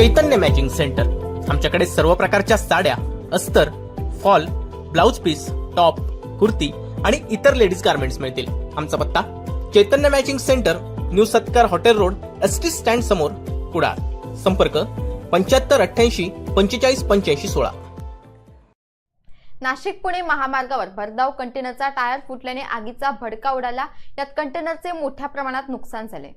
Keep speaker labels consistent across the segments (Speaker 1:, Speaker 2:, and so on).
Speaker 1: चैतन्य matching centre आमच्याकडे सर्व प्रकारच्या साड्या अस्तर fall blouse piece top kurti आणि इतर लेडीज गार्मेंट्स मिळतील. आमचा पत्ता Chaitanya matching centre new Satkar hotel road S T stand समोर कुडाळ. संपर्क पंच्याहत्तर अठ्ठ्याऐंशी पंचेचाळीस पंच्याऐंशी सोळा.
Speaker 2: नाशिक पुणे महामार्गावर भरधाव कंटेनरचा टायर फुटल्याने आगीचा भडका उडाला. यात कंटेनरचे मोठ्या प्रमाणात नुकसान झाले.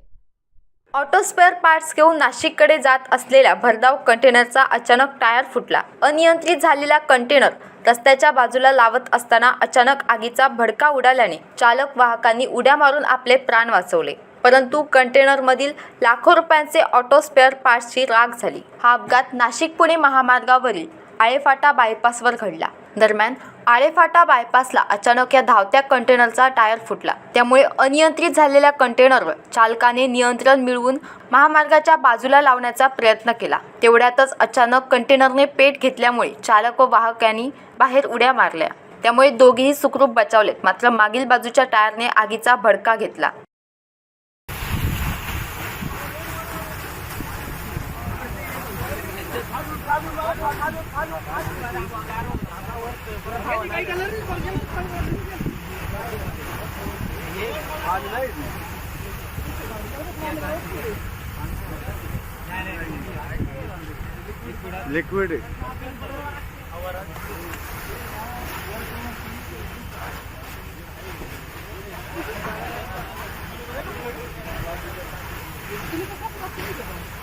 Speaker 2: ऑटो स्पेअर पार्ट्स घेऊन नाशिककडे जात असलेल्या भरधाव कंटेनरचा अचानक टायर फुटला. अनियंत्रित झालेला कंटेनर रस्त्याच्या बाजूला लावत असताना अचानक आगीचा भडका उडाल्याने चालक वाहकांनी उड्या मारून आपले प्राण वाचवले. परंतु कंटेनरमधील लाखो रुपयांचे ऑटो स्पेअर पार्ट्सची राग झाली. हा अपघात नाशिक पुणे महामार्गावरील आळेफाटा बायपासवर घडला. दरम्यान आळेफाटा बायपासला अचानक या धावत्या कंटेनरचा टायर फुटला. त्यामुळे अनियंत्रित झालेल्या कंटेनरवर चालकाने नियंत्रण मिळवून महामार्गाच्या बाजूला लावण्याचा प्रयत्न केला. तेवढ्यातच अचानक कंटेनरने पेट घेतल्यामुळे चालक व वाहक यांनी बाहेर उड्या मारल्या. त्यामुळे दोघेही सुखरूप बचावलेत. मात्र मागील बाजूच्या टायरने आगीचा भडका घेतला.
Speaker 3: Liquid Thank you.